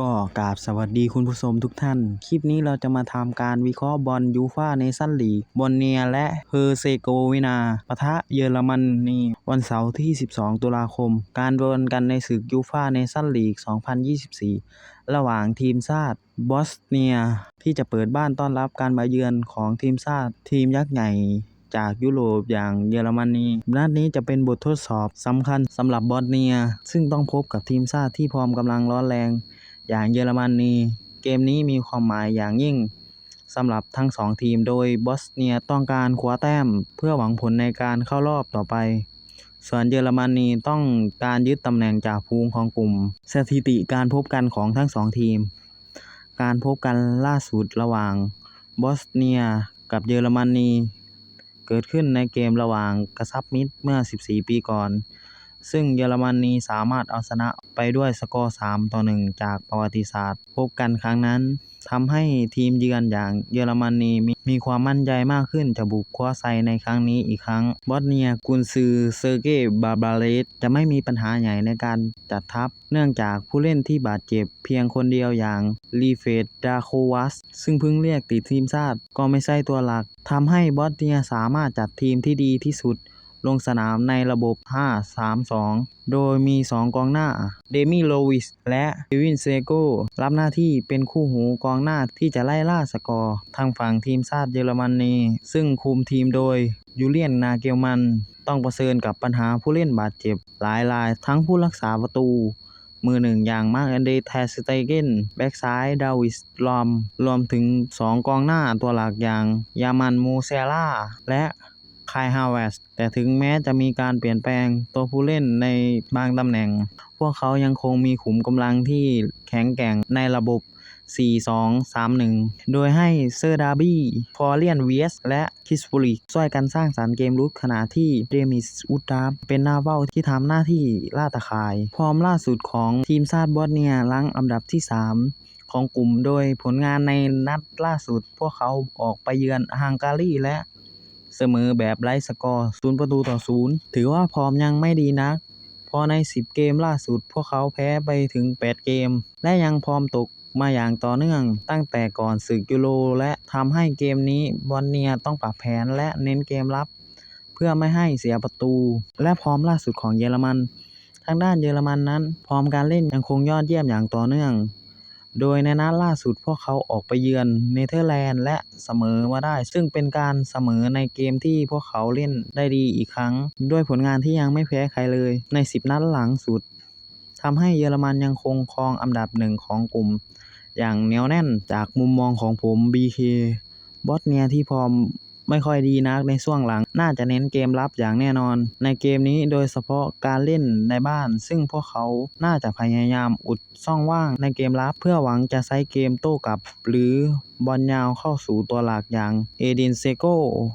ก็กราบสวัสดีคุณผู้ชมทุกท่าน คลิปนี้เราจะมาทำการวิเคราะห์บอลยูฟาเนชั่นลีกบอนเนียและเฮอร์เซโกวินาปะทะเยอรมนีวันเสาร์ที่ 12 ตุลาคม การดวลกันในศึกยูฟาเนชั่นลีก 2024 ระหว่างทีมชาติบอสเนียที่จะเปิดบ้านต้อนรับการมาเยือนของทีมชาติทีมยักษ์ใหญ่ จากยุโรปอย่างเยอรมนีนัดนี้จะเป็นบททดสอบสำคัญสำหรับบอสเนีย ซึ่งต้องพบกับทีมชาติที่พร้อมกำลังร้อนแรง อย่างเยอรมนีเกมนี้มีความหมายอย่างยิ่งสำหรับทั้งสองทีมโดยบอสเนียต้องการคว้าแต้ม เพื่อหวังผลในการเข้ารอบต่อไป ส่วนเยอรมนีต้องการยึดตำแหน่งจากภูงของกลุ่ม สถิติการพบกันของทั้งสองทีม การพบกันล่าสุดระหว่างบอสเนียกับเยอรมนี เกิดขึ้นในเกมระหว่างกระซับมิดเมื่อ 14 ปีก่อน ซึ่งเยอรมนีสามารถเอาชนะไปด้วยสกอร์ 3 ต่อ 1 จากประวัติศาสตร์ พบกันครั้งนั้น ทำให้ทีมเยือนอย่างเยอรมนีมีมีความมั่นใจมากขึ้นจะบุกคว้าชัยในครั้งนี้อีกครั้ง บอสเนียกุนซือเซอร์เกย์บาบาเลสจะไม่มีปัญหาใหญ่ในการจัดทัพ เนื่องจากผู้เล่นที่บาดเจ็บเพียงคนเดียวอย่างลีเฟดดาโควัสซึ่งเพิ่งเรียกติดทีมชาติก็ไม่ใช่ตัวหลักทำให้บอสเนียสามารถจัดทีมที่ดีที่สุด ลงสนามในระบบ 5-3-2 โดยมี 2 กองหน้า เดมิโลวิส และเดวินเซโกรับหน้าที่เป็นคู่หูกองหน้าที่จะไล่ล่าสกอร์ทางฝั่งทีมชาติเยอรมนีซึ่งคุมทีมโดยยูเลียนนาเกลมัน ต้องประเสริญกับปัญหาผู้เล่นบาดเจ็บหลายรายทั้งผู้รักษาประตูมือหนึ่งอย่างมาร์กอันเดรแทสเตเกนแบ็กซ้ายดาวิสลอม รวมถึง 2 กองหน้าตัวหลักอย่างยามันมูเซล่า และ คายฮาวเวสแต่ถึงแม้จะมีการเปลี่ยนแปลงตัวผู้เล่นในบางตำแหน่ง พวกเขายังคงมีขุมกำลังที่แข็งแกร่งในระบบ 4-2-3-1 โดยให้เซอร์ดาบี้ฟอร์เลียนเวียสและคิสฟูริช่วยกันสร้างสรรค์เกมรุกขณะที่เดมิสอุตาเป็นหน้าเป้าที่ทำหน้าที่ล่าตะข่ายพร้อมล่าสุดของทีมชาติบอสเนียลังอันดับที่ 3ของกลุ่มโดยผลงานในนัดล่าสุด พวกเขาออกไปเยือนฮังการีและ เสมอแบบไร้สกอร์0ประตูต่อ0ถือว่าพร้อมยังไม่ดีนักพราะใน 10 เกมล่าสุด พวกเขาแพ้ไปถึง 8 เกม และยังพร้อมตกมาอย่างต่อเนื่องตั้งแต่ก่อนศึกยูโรและทำให้เกมนี้บอลเนียต้องปรับแผนและเน้นเกมรับ เพื่อไม่ให้เสียประตู และพร้อมล่าสุดของเยอรมัน ทางด้านเยอรมันนั้น พร้อมการเล่นยังคงยอดเยี่ยมอย่างต่อเนื่อง โดยในนัดล่าสุดพวกเขาออกไปเยือนเนเธอร์แลนด์และเสมอมาได้ ซึ่งเป็นการเสมอในเกมที่พวกเขาเล่นได้ดีอีกครั้ง ด้วยผลงานที่ยังไม่แพ้ใครเลย ใน 10 นัดหลังสุดทำให้เยอรมันยังคงครองอันดับหนึ่งของกลุ่ม อย่างเหนียวแน่นจากมุมมองของผม BK บอสเนียที่พร้อม ไม่ค่อยดีนักในช่วงหลัง น่าจะเน้นเกมรับอย่างแน่นอน ในเกมนี้โดยเฉพาะการเล่นในบ้าน ซึ่งพวกเขาน่าจะพยายามอุดช่องว่างในเกมรับเพื่อหวังจะใช้เกมโต้กลับ หรือบอลยาวเข้าสู่ตัวหลักอย่างเอดินเซโก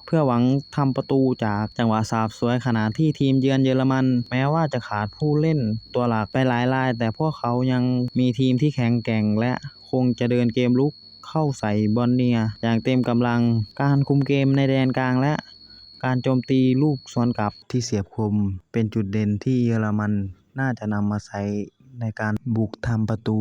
เพื่อหวังทำประตูจากจังหวะสาบสวยขณะที่ทีมเยือนเยอรมัน แม้ว่าจะขาดผู้เล่นตัวหลักไปหลายราย แต่พวกเขายังมีทีมที่แข็งแกร่งและคงจะเดินเกมลุก เข้าใส่บอลเนียอย่างเต็มกำลังการคุมเกมในแดนกลางและการโจมตีลูกสวนกลับที่เสียบคม เป็นจุดเด่นที่เยอรมันน่าจะนำมาใช้ในการบุกทำประตู